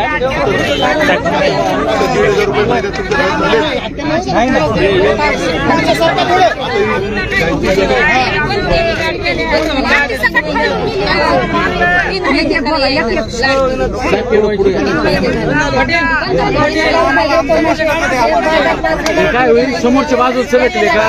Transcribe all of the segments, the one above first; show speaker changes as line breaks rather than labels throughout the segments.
नाही
काय होईल समोरच्या बाजू सरकले का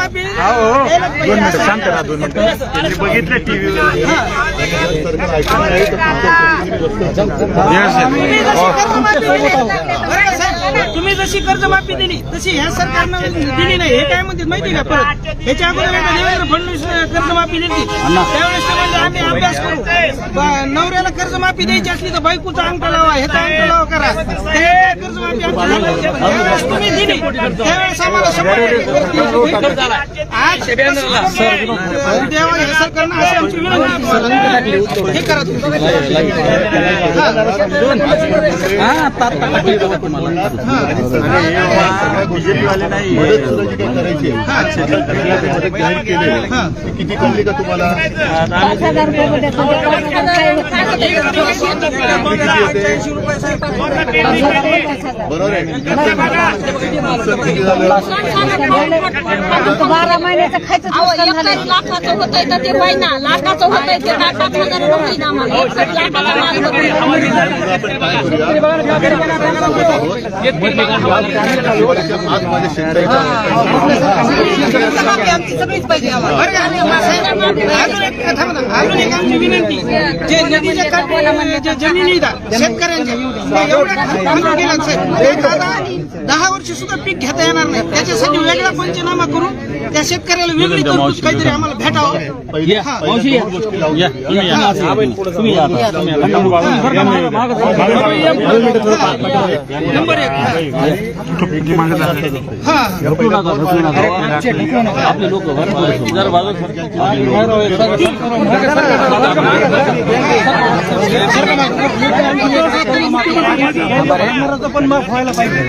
दोन मिनिटं. शांत राहा दोन मिनिटं मी बघितलं टीव्ही
तुम्ही जशी कर्जमाफी दिली तशी ह्या सरकारनं दिली नाही हे काय म्हणतात माहिती का परत ह्याच्या अगोदर एकदा देवेंद्र फडणवीस कर्जमाफी दिली त्यावेळेस ते आम्ही अभ्यास करू ब- नवऱ्याला कर्जमाफी द्यायची असली तर बायकोचा अंगठा लावा ह्याचा अंगठा लावा करा ते कर्जमाफी आमची झाली. त्यावेळेस तुम्ही दिली त्यावेळेस आम्हाला शंभर टक्के आज देवा हे सरकारनं अशी आमची विनंती हे करा तुम्ही
वाले नाही
मदत सुद्धा जी काही करायची आहे, शेतकऱ्यांना जाहीर केले ती किती कळली का तुम्हाला? बरोबर आहे. नुकसान किती झालं?
बारा महिन्याचं खायचं
अहो, लाखाचं होतंय तर ते होईना लाखाचं होतंय ते काय पाच हजार होईल आम्हाला. एकच लाखाचा माल होतोय.
मग आपण काय करूया आज माझ्या शेतकऱ्याच्या
अजून एक आमची विनंती जे नदीच्या काठी जे जमिनी शेतकऱ्यांच्या एवढ्या दहा वर्ष सुद्धा पीक घेता येणार नाही त्याच्यासाठी वेगळा पंचनामा करून त्या शेतकऱ्याला वेगळी तरतूद काहीतरी आम्हाला भेटावं नंबर एक हा
पण माफ व्हायला पाहिजे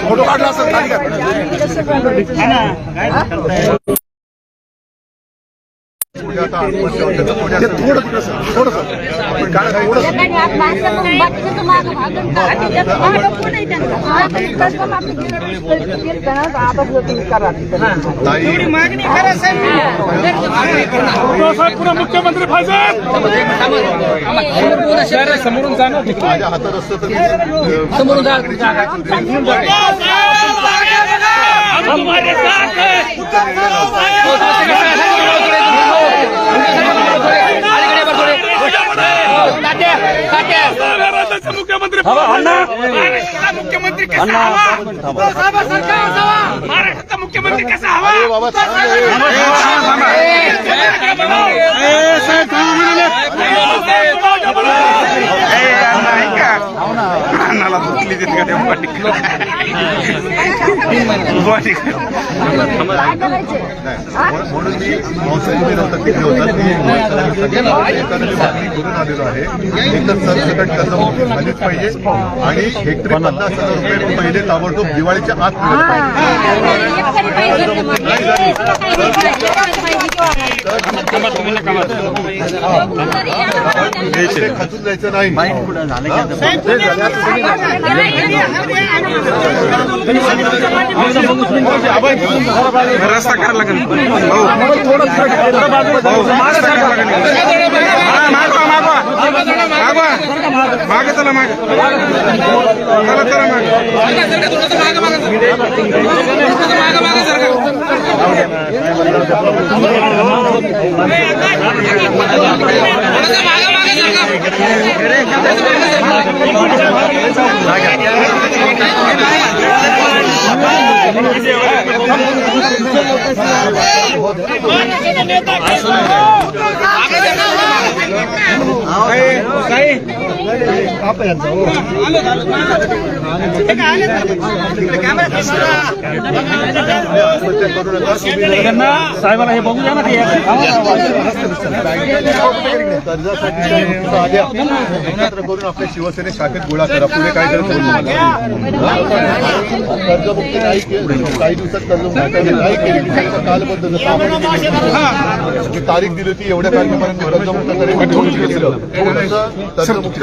फोटो काढला असं
पुढे आता आत्महत्या होते. तर थोडंसं आपण काय काय थोडंसं?
हा,
एवढी मागणी करा साहेब.
मुख्यमंत्री समोरून जाणार
माझ्या हातात असतं तर मी,
समोरून जा.
मुख्यमंत्री मुख्यमंत्री कसा हवा महाराष्ट्राचा मुख्यमंत्री कसा हवा
अरे बाबा
अन्नाला भुकली देत का त्या
नाही, म्हणून मी पावसाळी विरोधात तिथे होता मी सगळ्यांनी सगळ्यांना एकाने मागणी करून आलेलो आहे एक तर सरसकट कर्जमाफी झालीच पाहिजे आणि हेक्टरी पन्नास हजार रुपये पहिले ताबडतोब दिवाळीच्या आत मिळत पाहिजे खचून जायचं नाही
रस्ता करा लागेल मागवा मागवा मागवा माग चला माग चला चला माग
आत्महत्या करू जरा-
साहेबाला हे बघू द्या ना
एकत्र करून आपल्या शिवसेने शाखेत गोळा करा पुढे काय करायचं कर्जमुक्ती नाही केली काही दिवसात कर्जमुक्ती नाही केली तर कालबद्ध जसं आपण जी तारीख दिली होती एवढ्या तारखेपर्यंत कर्जमुक्त तसं कर्जमुक्त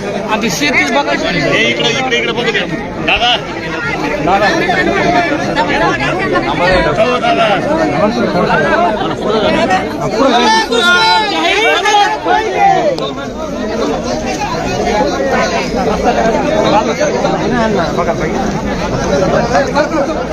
रस्त्यावर सुटेल
आजचा निर्णय आहे. तुम्ही जेव्हा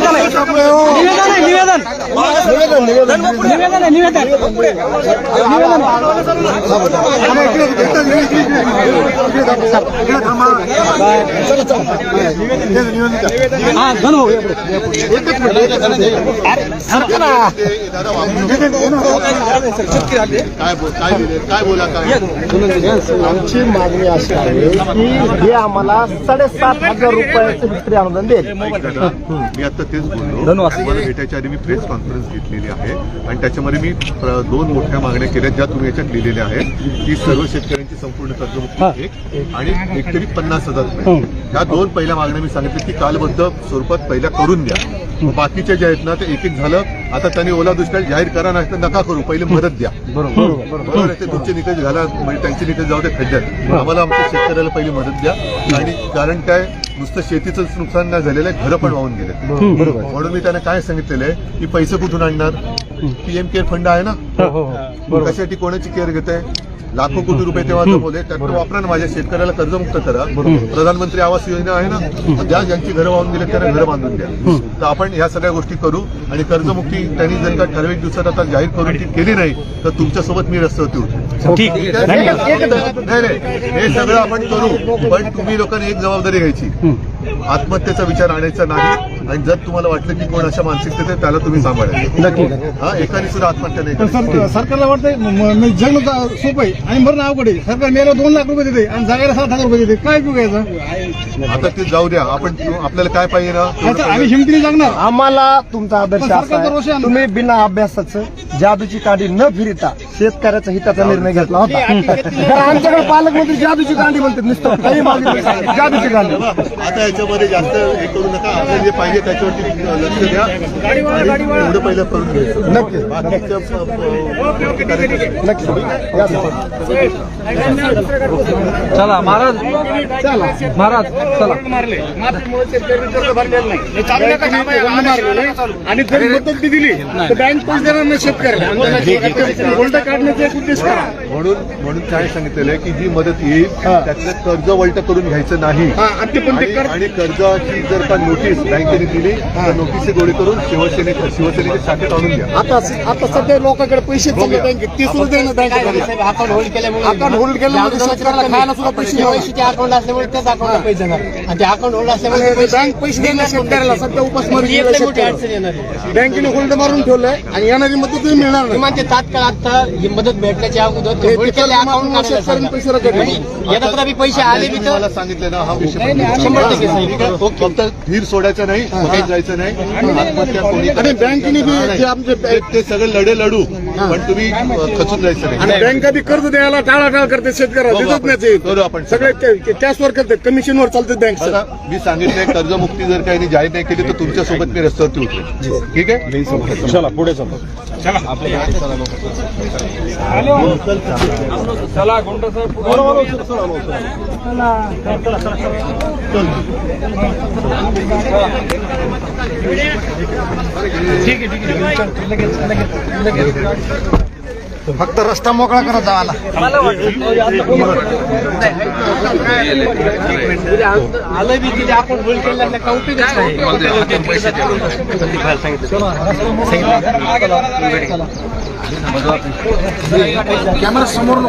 चला आता
काय बोल- काय दिले काय बोला काय
आमची मागणी अशी आहे की हे आम्हाला साडेसात हजार रुपयाचं विक्री अनुदान देईल.
मी आता तेच बोललो. भेटायच्या आधी मी प्रेस कॉन्फरन्स घेतलेली आहे. आणि त्याच्यामध्ये मी दोन मोठ्या मागण्या केल्या ज्या तुम्ही याच्यात लिहिलेल्या आहेत. की सर्व शेतकऱ्यांची संपूर्ण कर्जमुक्ती एक आणि हेक्टरी पन्नास हजार रुपये. ह्या दोन पहिल्या मागण्या मी सांगितल्या की कालबद्ध स्वरूपात पहिल्या करून द्या. बाकीचे जे आहेत ना ते एक एक झालं. आता त्यांनी ओला दुष्काळ जाहीर करा नाही तर नका करू. पहिले मदत द्या. बरोबर ते तुमचे निकष घाला म्हणजे त्यांचे निकष जाऊ दे खड्ड्यात. आम्हाला आमच्या शेतकऱ्याला पहिली मदत द्या. आणि कारण काय? नुसतं शेतीचंच नुकसान नाही झालेलं आहे घरं पण वाहून गेले म्हणून मी त्यांना काय सांगितलेलं आहे की पैसे कुठून आणणार? पीएम केअर फंड आहे ना? कशासाठी कोणाची केअर घेत आहे लाखो कोटी रुपये तेव्हा जमवले. त्यातून वापरा ना माझ्या शेतकऱ्याला कर्जमुक्त करा. प्रधानमंत्री आवास योजना आहे ना ज्या ज्यांची घरं वाहून गेले त्यांना घरं बांधून द्या. तर आपण ह्या सगळ्या गोष्टी करू आणि कर्जमुक्ती त्यांनी जर का ठराविक दिवसात आता जाहीर करून ती केली नाही तर तुमच्यासोबत मी रस्त्यावरती नाही नाही. हे सगळं आपण करू पण तुम्ही लोकांनी एक जबाबदारी घ्यायची. आत्महत्येचा विचार आणायचा नाही. आणि जर तुम्हाला वाटलं की कोण अशा मानसिकतेत आहे, त्याला तुम्ही सांभाळायचं हा एकाने सुद्धा आत्महत्या नाही.
पण
करायची.
सर सरकारला वाटतंय म- म- जगणं तर सोपं आहे. आणि मरण अवघड आहे. सरकार मेला दोन लाख रुपये देते आणि जागायला सात हजार रुपये देते. काय उपयोग याचा?
आता ते जाऊ द्या. आपण आपल्याला काय पाहिजे ना?
त्याचं आम्ही हिमतीने जगणार.
आम्हाला तुमचा आदर्श
पण
असा
सरकारचा रोष आहे
आहे
ना.
तुम्ही बिना अभ्यासाचं जादूची काठी न फिरता शेतकऱ्याचा हिताचा निर्णय घेतला होता. तर आमच्याकडे पालकमंत्री जादूची कांडी म्हणतात नुसतं. काही मागणी नाही. जादूची कांडी.
आता याच्यामध्ये जास्त हे करू नका. आपल्याला जे पाहिजे त्याच्यावरती लक्ष द्या. एवढं पहिलं करून घ्यायचं.
नक्की.
बाकीचं प- प- करायचं.
नक्की.
चला महाराज. चला महाराज चला.
आणि जर मदत दिली तर बँक पैसे देणार नाही शेतकऱ्याला. उलट काढण्याचा एक उद्देश करा.
म्हणून म्हणून काय सांगितलेलं आहे की जी मदत येईल त्यातलं कर्ज वलट करून घ्यायचं नाही.
आणि
कर्जाची जर का नोटीस बँकेने दिली तर नोटीसी गोळी करून शिवसेने शिवसेनेच्या शाखेत आणून द्या.
आता आता सध्या लोकांकडे पैसे बँकेत ते सुद्धा देणं बँकेत
अकाउंट होल्ड केल्यामुळे
अकाउंट होल्ड केल्यामुळे शेतकऱ्याला खायला सुद्धा पैसे
अकाउंट असल्यामुळे त्याच पैसे आणि ते अकाउंट होल्ड असल्यामुळे पैसे
बँक पैसे देणार शेतकऱ्याला? सध्या उपासमारी
ही आहे.
बँकेने होल्ड मारून ठेवलंय आणि येणारी मदत तुम्ही मिळणार नाही.
तात्काळ आता ही मदत भेटण्याच्या अगोदर अकाउंट
शेतकऱ्यांनी पैसे
आले तर
मला सांगितलं ना हा विषय? फक्त धीर सोडायचं नाही जायचं नाही. आत्महत्या कोणी
आणि बँकेने
ते सगळे लढे लढू. पण तुम्ही खचून जायचं
आणि
नाही
बँका बी कर्ज द्यायला टाळाटाळ करते शेतकऱ्याला
बघू
देतच
आपण.
नाही ते.
करू आपण.
सगळे कॅशवर करते कमिशनवर चालते बँक
बघा मी सांगितलंय कर्जमुक्ती जर काही जाहीर नाही केली तर तुमच्यासोबत मी रस्त्यावरती उतरेल ठीक आहे?
चला पुढे चला.
फक्त रस्ता मोकळा करत जावाला.
आलं बी तिथे अकाउंट होल्ड केल्यानं का उपयोगच नाही.
कॅमेरा समोर नको.